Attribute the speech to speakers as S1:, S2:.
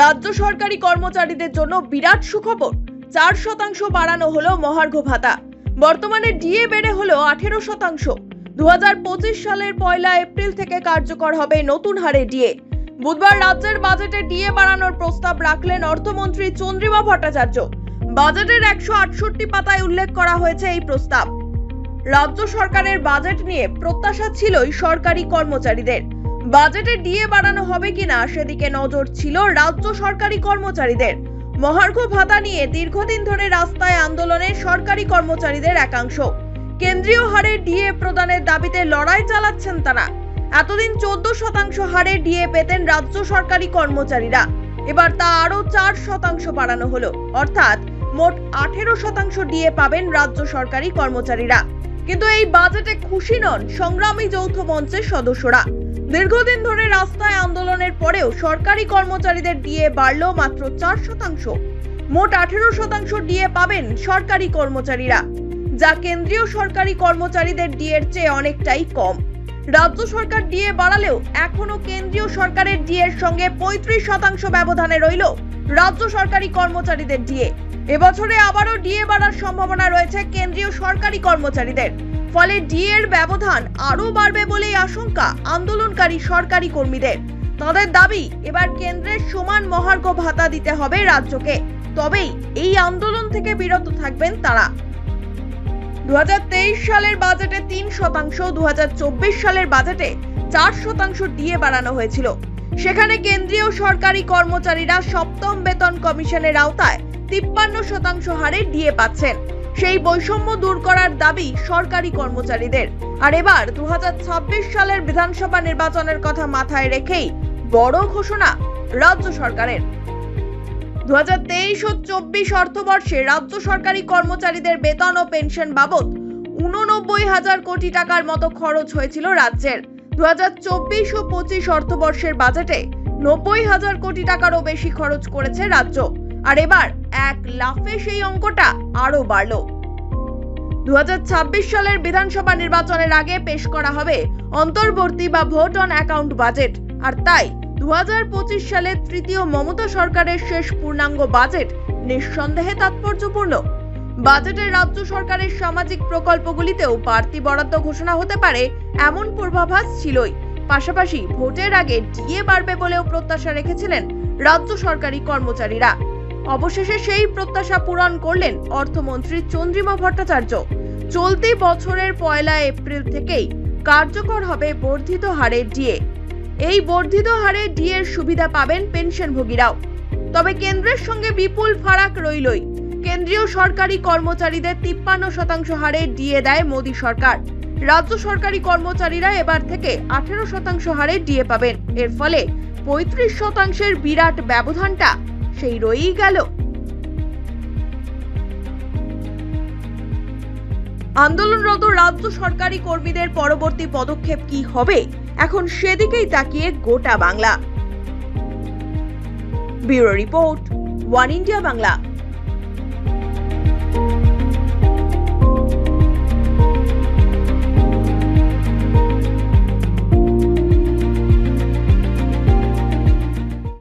S1: রাজ্য সরকারি কর্মচারীদের জন্য বিরাট সুখবর। চার শতাংশ বাড়ানো হলো মহার্ঘ ভাতা। বর্তমানে ডিএ বেড়ে হলো আঠেরো শতাংশ। দু হাজার পঁচিশ সালের পয়লা এপ্রিল থেকে কার্যকর হবে নতুন হারে ডিএ। বুধবার রাজ্যের বাজেটে ডিএ বাড়ানোর প্রস্তাব রাখলেন অর্থমন্ত্রী চন্দ্রিমা ভট্টাচার্য। বাজেটের একশো আটষট্টি পাতায় উল্লেখ করা হয়েছে এই প্রস্তাব। রাজ্য সরকারের বাজেট নিয়ে প্রত্যাশা ছিলই সরকারি কর্মচারীদের। বাজেটে ডিএ বাড়ানো হবে কিনা সেদিকে নজর ছিল রাজ্য সরকারি কর্মচারীদের। মহার্ঘ ভাতা নিয়ে দীর্ঘদিন ধরে রাস্তায় আন্দোলনে সরকারি কর্মচারীদের একাংশ। কেন্দ্রীয় হারে ডিএ প্রদানের দাবিতে লড়াই চালাচ্ছেন তারা। এতদিন চোদ্দ শতাংশ হারে ডিএ পেতেন রাজ্য সরকারি কর্মচারীরা। এবার তা আরও চার শতাংশ বাড়ানো হলো। অর্থাৎ মোট আঠেরো শতাংশ ডিএ পাবেন রাজ্য সরকারি কর্মচারীরা। কিন্তু এই বাজেটে খুশি নন সংগ্রামী যৌথ মঞ্চের সদস্যরা। দীর্ঘদিন ধরে রাস্তায় আন্দোলনের পরেও সরকারি কর্মচারীদের ডিএ বাড়ল মাত্র চার শতাংশ। মোট আঠেরো শতাংশ ডিএ পাবেন সরকারি কর্মচারীরা, যা কেন্দ্রীয় সরকারি কর্মচারীদের ডিএর চেয়ে অনেকটাই কম। রাজ্য সরকার ডিএ বাড়ালেও এখনও কেন্দ্রীয় সরকারের ডিএর সঙ্গে পঁয়ত্রিশ শতাংশ ব্যবধানে রইল রাজ্য সরকারি কর্মচারীদের ডিএ। এবছরে আবারও ডিএ বাড়ার সম্ভাবনা রয়েছে কেন্দ্রীয় সরকারি কর্মচারীদের। ফলে ডিএর ব্যবধান আরও বাড়বে বলেই আশঙ্কা আন্দোলনকারী সরকারি কর্মীদের। তাদের দাবি, এবার কেন্দ্রের সমান মহার্ঘ ভাতা দিতে হবে রাজ্যকে। তবেই এই আন্দোলন থেকে বিরত থাকবেন তারা। দুহাজার তেইশ সালের বাজেটে তিন শতাংশ দু হাজার চব্বিশ সালের বাজেটে চার শতাংশ ডিএ বাড়ানো হয়েছিল। সেখানে কেন্দ্রীয় সরকারি কর্মচারীরা সপ্তম বেতন কমিশনের আওতায় তিপ্পান্ন শতাংশ হারে ডিএ পাচ্ছেন। সেই বৈষম্য দূর করার দাবি সরকারি কর্মচারীদের। আর এবার দু হাজার ছাব্বিশ সালের বিধানসভা নির্বাচনের কথা মাথায় রেখেই বড় ঘোষণা রাজ্য সরকারের। দু হাজার তেইশ ও চব্বিশ অর্থবর্ষে রাজ্য সরকারি কর্মচারীদের বেতন ও পেনশন বাবদ উননব্বই হাজার কোটি টাকার মতো খরচ হয়েছিল রাজ্যের। দু হাজার চব্বিশ ও পঁচিশ অর্থবর্ষের বাজেটে নব্বই হাজার কোটি টাকারও বেশি খরচ করেছে রাজ্য। আর এবার এক লাফে সেই অঙ্কটা আরও বাড়লো। দু সালের বিধানসভা নির্বাচনের আগে পেশ করা হবে অন্তর্বর্তী বা ভোট অন অ্যাকাউন্ট বাজেট। আর তাই দুহাজার পঁচিশ সালে তৃতীয় মমতা সরকারের শেষ পূর্ণাঙ্গ বাজেট নিঃসন্দেহে তাৎপর্যপূর্ণ। বাজেটে রাজ্য সরকারের সামাজিক প্রকল্পগুলিতেও বাড়তি বরাদ্দ ঘোষণা হতে পারে এমন পূর্বাভাস ছিলই। পাশাপাশি ভোটের আগে ডিএ বাড়বে বলেও প্রত্যাশা রেখেছিলেন রাজ্য সরকারি কর্মচারীরা। অবশেষে সেই প্রত্যাশা পূরণ করলেন অর্থমন্ত্রী চন্দ্রিমা ভট্টাচার্য। চলতি বছরের পয়লা এপ্রিল থেকেই কার্যকর হবে বর্ধিত হারে ডিএ। এই বর্ধিত হারে ডিএর সুবিধা পাবেন পেনশনভোগীরাও। তবে কেন্দ্রের সঙ্গে বিপুল ফারাক রইলই। কেন্দ্রীয় সরকারি কর্মচারীদের তিপ্পান্ন শতাংশ হারে ডিএ দেয় মোদী সরকার। রাজ্য সরকারি কর্মচারীরা এবার থেকে আঠেরো শতাংশ হারে ডিএ পাবেন। এর ফলে পঁয়ত্রিশ শতাংশের বিরাট ব্যবধানটা সেই রয়েই গেল। আন্দোলনরত রাজ্য সরকারি কর্মীদের পরবর্তী পদক্ষেপ কি হবে? এখন সেদিকেই তাকিয়ে গোটা Bangla. Bureau report, one India Bangla.